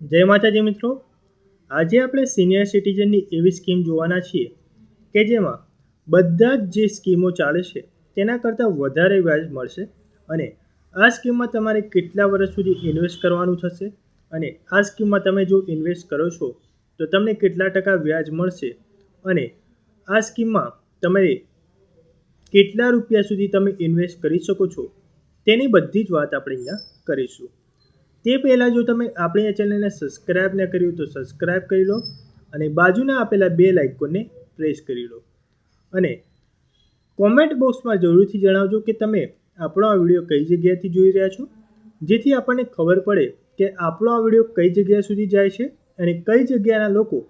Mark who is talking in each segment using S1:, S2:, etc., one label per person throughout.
S1: જય માતાજી મિત્રો. આજે આપણે સિનિયર સિટીઝનની એવી સ્કીમ જોવાના છીએ કે જેમાં બધા જ જે સ્કીમો ચાલે છે, તેના કરતાં વધારે વ્યાજ મળશે અને આ સ્કીમમાં તમારે કેટલા વર્ષ સુધી ઇન્વેસ્ટ કરવાનું થશે અને આ સ્કીમમાં તમે જો ઇન્વેસ્ટ કરો છો, તો તમને કેટલા ટકા વ્યાજ મળશે અને આ સ્કીમમાં તમે કેટલા રૂપિયા સુધી તમે ઇન્વેસ્ટ કરી શકો છો, તેની બધી જ વાત આપણે અહીંયા કરીશું. તે પહેલાં જો તમે આપણી આ ચેનલને સબસ્ક્રાઈબ ન કર્યું તો સબસ્ક્રાઈબ કરી લો અને બાજુના આપેલા બે લાઇકોને પ્રેસ કરી લો. અને કોમેન્ટ બોક્સમાં જરૂરથી જણાવજો કે તમે આપણો આ વીડિયો કઈ જગ્યાએથી જોઈ રહ્યા છો, જેથી આપણને ખબર પડે કે આપણો આ વીડિયો કઈ જગ્યા સુધી જાય છે અને કઈ જગ્યાના લોકો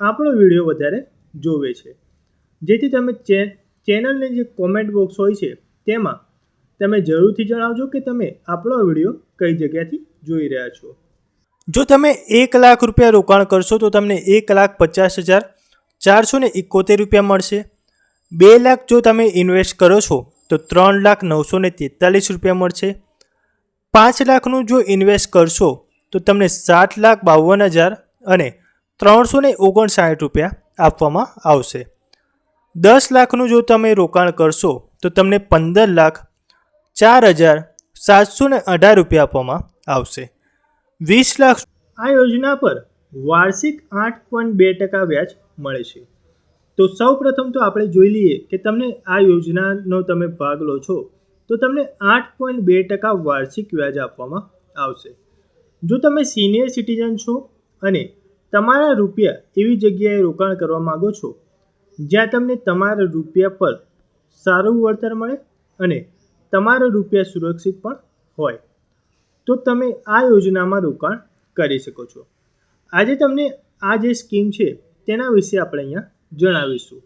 S1: આપણો વીડિયો વધારે જોવે છે. જેથી તમે ચેનલની જે કોમેન્ટ બોક્સ હોય છે તેમાં તમે જરૂરથી જણાવજો કે તમે આપણો વીડિયો કઈ જગ્યાથી જોઈ રહ્યા છો. જો તમે એક લાખ રૂપિયા રોકાણ કરશો તો તમને એક લાખ પચાસ હજાર ચારસો ને એકોતેર રૂપિયા મળશે. બે લાખ જો તમે ઇન્વેસ્ટ કરો છો તો ત્રણ લાખ નવસો ને તેતાલીસ રૂપિયા મળશે. પાંચ લાખનું જો ઇન્વેસ્ટ કરશો તો તમને સાત લાખ બાવન હજાર અને ત્રણસો ને ઓગણસાઠ રૂપિયા આપવામાં આવશે. દસ લાખનું જો તમે રોકાણ કરશો તો તમને પંદર લાખ ચાર હજાર સાતસો ને અઢાર રૂપિયા આપવામાં આવશે. વીસ લાખ આ યોજના પર વાર્ષિક આઠ પોઈન્ટ બે ટકા વ્યાજ મળે છે. તો સૌ પ્રથમ તો આપણે જોઈ લઈએ કે તમને આ યોજનાનો તમે ભાગ લો છો, તો તમને આઠ પોઈન્ટ બે ટકા વાર્ષિક વ્યાજ આપવામાં આવશે. જો તમે સિનિયર સિટીઝન છો અને તમારા રૂપિયા એવી જગ્યાએ રોકાણ કરવા માગો છો, જ્યાં તમને તમારા રૂપિયા પર સારું વળતર મળે અને તમારા રૂપિયા સુરક્ષિત પણ હોય. તો તમે આ યોજનામાં રોકાણ કરી શકો છો. આજે તમને આ જે સ્કીમ છે, તેના વિશે આપણે અહીંયા જણાવીશું.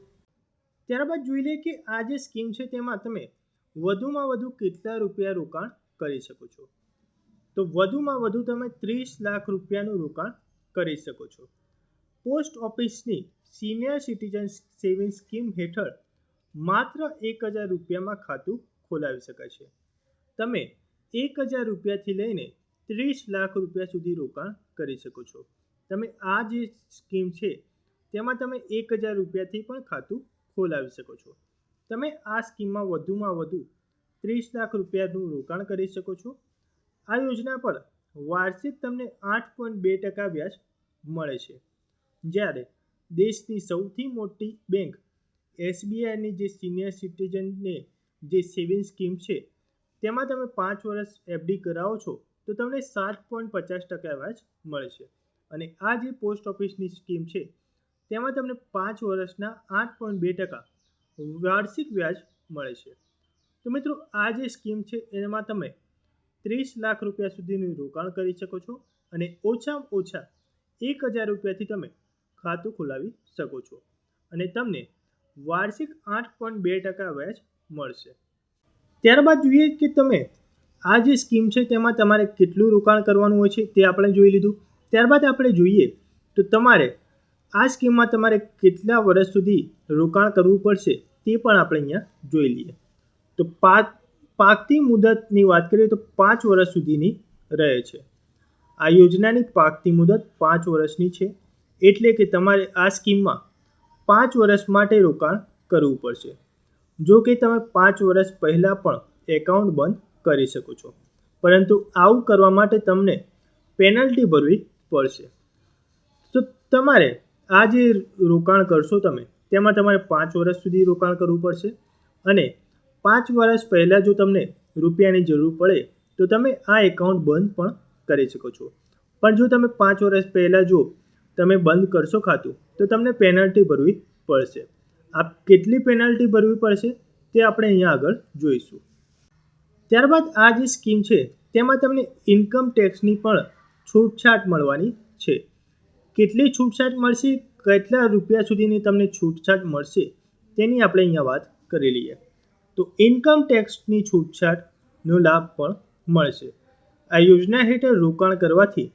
S1: ત્યારબાદ જોઈ લઈએ કે આ જે સ્કીમ છે, તેમાં તમે વધુમાં વધુ કેટલા રૂપિયા રોકાણ કરી શકો છો? તો વધુમાં વધુ તમે ત્રીસ લાખ રૂપિયાનું રોકાણ કરી શકો છો. પોસ્ટ ઓફિસની સિનિયર સિટીઝન સેવિંગ સ્કીમ હેઠળ માત્ર એક હજાર રૂપિયામાં ખાતું ખોલાવી શકાય છે. તમે એક હજાર રૂપિયાથી લઈને ત્રીસ લાખ રૂપિયા સુધી રોકાણ કરી શકો છો. તમે આ જે સ્કીમ છે, તેમાં તમે એક હજાર રૂપિયાથી પણ ખાતું ખોલાવી શકો છો. તમે આ સ્કીમમાં વધુમાં વધુ ત્રીસ લાખ રૂપિયાનું રોકાણ કરી શકો છો. આ યોજના પર વાર્ષિક તમને આઠ પોઈન્ટ બે ટકા વ્યાજ મળે છે. જ્યારે દેશની સૌથી મોટી બેંક એસબીઆઈની જે સિનિયર સિટીઝનને જે સેવિંગ સ્કીમ છે, તેમાં તમે પાંચ વર્ષ એફડી કરાવો છો, તો તમને સાત પોઈન્ટ પચાસ ટકા વ્યાજ મળે છે અને આ જે પોસ્ટ ઓફિસની સ્કીમ છે, તેમાં તમને પાંચ વર્ષના આઠ પોઈન્ટ બે ટકા વાર્ષિક વ્યાજ મળે છે. તો મિત્રો, આ જે સ્કીમ છે, એમાં તમે ત્રીસ લાખ રૂપિયા સુધીનું રોકાણ કરી શકો છો અને ઓછામાં ઓછા એક હજાર રૂપિયાથી તમે ખાતું ખોલાવી શકો છો. અને તમને વાર્ષિક આઠ પોઈન્ટ બે ટકા વ્યાજ મળશે. ત્યારબાદ જોઈએ કે તમે આ જે સ્કીમ છે તેમાં તમારે કેટલું રોકાણ કરવાનું હોય છે તે આપણે જોઈ લીધું. ત્યારબાદ આપણે જોઈએ તો તમારે આ સ્કીમમાં તમારે કેટલા વર્ષ સુધી રોકાણ કરવું પડશે તે પણ આપણે અહીંયા જોઈ લઈએ. તો પાક પાકતી મુદતની વાત કરીએ તો પાંચ વર્ષ સુધીની રહે છે. આ યોજનાની પાકતી મુદત પાંચ વર્ષની છે. એટલે કે તમારે આ સ્કીમમાં પાંચ વર્ષ માટે રોકાણ કરવું પડશે. જો કે તમે પાંચ વર્ષ પહેલાં પણ એકાઉન્ટ બંધ કરી શકો છો. પરંતુ આવું કરવા માટે તમને પેનલ્ટી ભરવી પડશે. તો તમારે આ જે રોકાણ કરશો તમે, તેમાં તમારે પાંચ વર્ષ સુધી રોકાણ કરવું પડશે અને પાંચ વર્ષ પહેલાં જો તમને રૂપિયાની જરૂર પડે, તો તમે આ એકાઉન્ટ બંધ પણ કરી શકો છો. પણ જો તમે પાંચ વર્ષ પહેલાં જો તમે બંધ કરશો ખાતું, તો તમને પેનલ્ટી ભરવી પડશે. આ કેટલી પેનલ્ટી ભરવી પડશે તે આપણે અહીંયા આગળ જોઈશું. ત્યારબાદ આ જે સ્કીમ છે, તેમાં તમને ઇન્કમ ટેક્સની પણ છૂટછાટ મળવાની છે. કેટલી છૂટછાટ મળશે, કેટલા રૂપિયા સુધીની તમને છૂટછાટ મળશે, તેની આપણે અહીંયા વાત કરી લઈએ. તો ઇન્કમ ટેક્સની છૂટછાટનો લાભ પણ મળશે. આ યોજના હેઠળ રોકાણ કરવાથી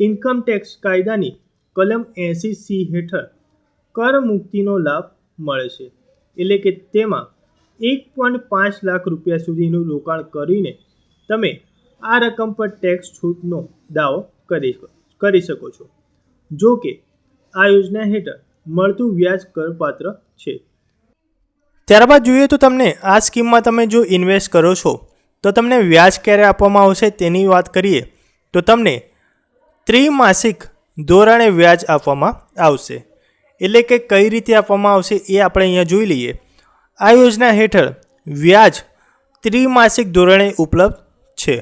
S1: ઇન્કમ ટેક્સ કાયદાની કલમ એંસી સી હેઠળ કર મુક્તિનો લાભ મળે છે. એટલે કે તેમાં એક પોઈન્ટ પાંચ લાખ રૂપિયા સુધીનું રોકાણ કરીને તમે આ રકમ પર ટેક્સ છૂટનો દાવો કરી કરી શકો છો. જો કે આ યોજના હેઠળ મળતું વ્યાજ કરપાત્ર છે. ત્યારબાદ જોઈએ તો તમને આ સ્કીમમાં તમે જો ઇન્વેસ્ટ કરો છો, તો તમને વ્યાજ ક્યારે આપવામાં આવશે તેની વાત કરીએ, તો તમને ત્રિમાસિક ધોરણે વ્યાજ આપવામાં આવશે. એટલે કે કઈ રીતે આપવામાં આવશે એ આપણે અહીંયા જોઈ લઈએ. આ યોજના હેઠળ વ્યાજ ત્રિમાસિક ધોરણે ઉપલબ્ધ છે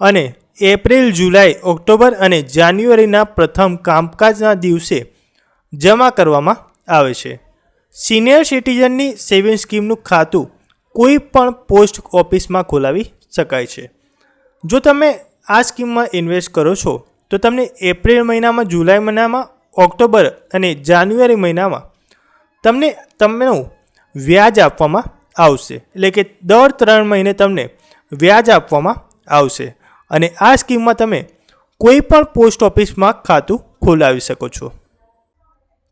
S1: અને એપ્રિલ, જુલાઈ, ઓક્ટોબર અને જાન્યુઆરીના પ્રથમ કામકાજના દિવસે જમા કરવામાં આવે છે. સિનિયર સિટીઝનની સેવિંગ સ્કીમનું ખાતું કોઈ પણ પોસ્ટ ઓફિસમાં ખોલાવી શકાય છે. જો તમે આ સ્કીમમાં ઇન્વેસ્ટ કરો છો, તો તમને એપ્રિલ મહિનામાં, જુલાઈ મહિનામાં ઓક્ટોબર અને જાન્યુઆરી મહિનામાં તમને તમને વ્યાજ આપવામાં આવશે. એટલે કે દર ત્રણ મહિને તમને વ્યાજ આપવામાં આવશે. અને આ સ્કીમમાં તમે કોઈ પણ પોસ્ટ ઓફિસમાં ખાતું ખોલાવી શકો છો.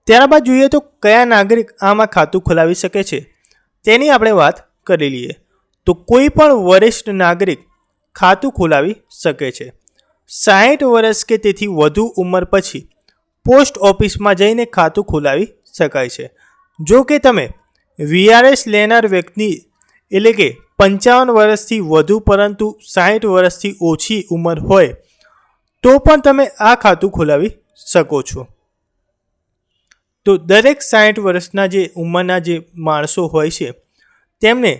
S1: ત્યારબાદ જોઈએ તો કયા નાગરિક આમાં ખાતું ખોલાવી શકે છે. તેની આપણે વાત કરી લઈએ. તો કોઈ પણ વરિષ્ઠ નાગરિક ખાતું ખોલાવી શકે છે. સાહીઠ વર્ષ કે તેથી વધુ ઉંમર પછી પોસ્ટ ઓફિસમાં જઈને ખાતું ખોલાવી શકાય છે. જો કે તમે વીઆરએસ લેનાર વ્યક્તિ એટલે કે પંચાવન વર્ષથી વધુ પરંતુ સાહીઠ વર્ષથી ઓછી ઉંમર હોય, તો પણ તમે આ ખાતું ખોલાવી શકો છો. તો દરેક સાઠ વર્ષના જે ઉંમરના જે માણસો હોય છે, તેમને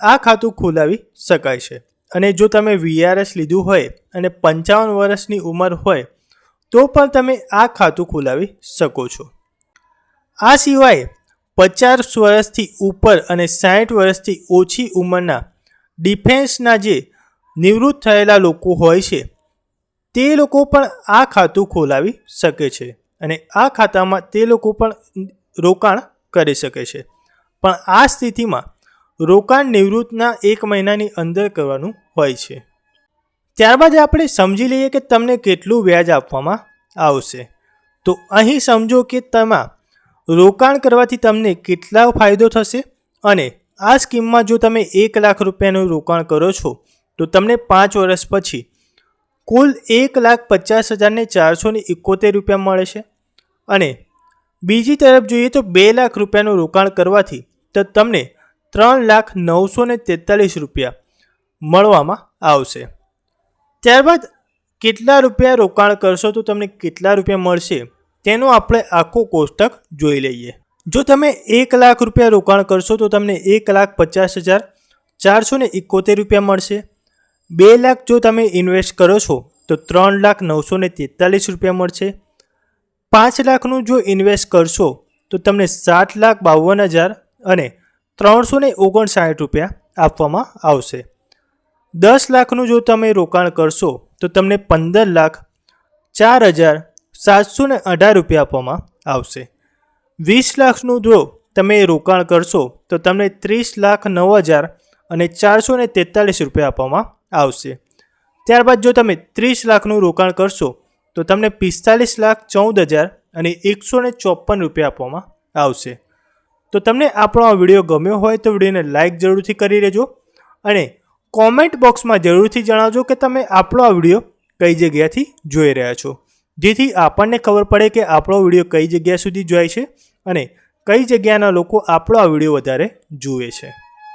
S1: આ ખાતું ખોલાવી શકાય છે. અને જો તમે વીઆરએસ લીધું હોય અને પંચાવન વર્ષની ઉંમર હોય તો પણ તમે આ ખાતું ખોલાવી શકો છો. આ સિવાય પચાસ વર્ષથી ઉપર અને સાઠ વર્ષથી ઓછી ઉંમરના ડિફેન્સના જે નિવૃત્ત થયેલા લોકો હોય છે, તે લોકો પણ આ ખાતું ખોલાવી શકે છે અને આ ખાતામાં તે લોકો પણ રોકાણ કરી શકે છે. પણ આ સ્થિતિમાં રોકાણ નિવૃત્તના એક મહિનાની અંદર કરવાનું હોય છે. ત્યારબાદ આપણે સમજી લઈએ કે તમને કેટલું વ્યાજ આપવામાં આવશે. તો અહીં સમજો કે તેમાં રોકાણ કરવાથી તમને કેટલા ફાયદો થશે અને આ સ્કીમમાં જો તમે એક લાખ રૂપિયાનું રોકાણ કરો છો, તો તમને પાંચ વર્ષ પછી કુલ એક લાખ પચાસ હજારને ચારસો ને એકોતેર રૂપિયા મળે છે. અને બીજી તરફ જોઈએ તો બે લાખ રૂપિયાનું રોકાણ કરવાથી તો તમને ત્રણ લાખ નવસો ને તેતાલીસ રૂપિયા મળવામાં આવશે. ત્યારબાદ કેટલા રૂપિયા રોકાણ કરશો તો તમને કેટલા રૂપિયા મળશે તેનો આપણે આખો કોષ્ટક જોઈ લઈએ. જો તમે એક લાખ રૂપિયા રોકાણ કરશો તો તમને એક લાખ પચાસ હજાર ચારસો ને એકોતેર રૂપિયા મળશે. બે લાખ જો તમે ઇન્વેસ્ટ કરો છો તો ત્રણ લાખ નવસો ને તેતાલીસ રૂપિયા મળશે. પાંચ લાખનું જો ઇન્વેસ્ટ કરશો તો તમને સાત લાખ બાવન હજાર અને ત્રણસો ને ઓગણસાઠ રૂપિયા આપવામાં આવશે. દસ લાખનું જો તમે રોકાણ કરશો, તો તમને પંદર લાખ ચાર હજાર સાતસો ને અઢાર રૂપિયા આપવામાં આવશે. વીસ લાખનું જો તમે રોકાણ કરશો, તો તમને ત્રીસ લાખ નવ હજાર અને ચારસો ને તેતાલીસ રૂપિયા આપવામાં આવશે. ત્યારબાદ જો તમે ત્રીસ લાખનું રોકાણ કરશો, તો તમને પિસ્તાલીસ લાખ ચૌદ હજાર અને એકસો ને ચોપન રૂપિયા આપવામાં આવશે. તો તમને આપણો આ વીડિયો ગમ્યો હોય તો વિડીયોને લાઇક જરૂરથી કરી લેજો અને કોમેન્ટ બોક્સમાં જરૂરથી જણાવજો કે તમે આપણો આ વીડિયો કઈ જગ્યાથી જોઈ રહ્યા છો. જેથી આપણને ખબર પડે કે આપણો વીડિયો કઈ જગ્યા સુધી જોઈ છે અને કઈ જગ્યાના લોકો આપણો આ વીડિયો વધારે જુએ છે.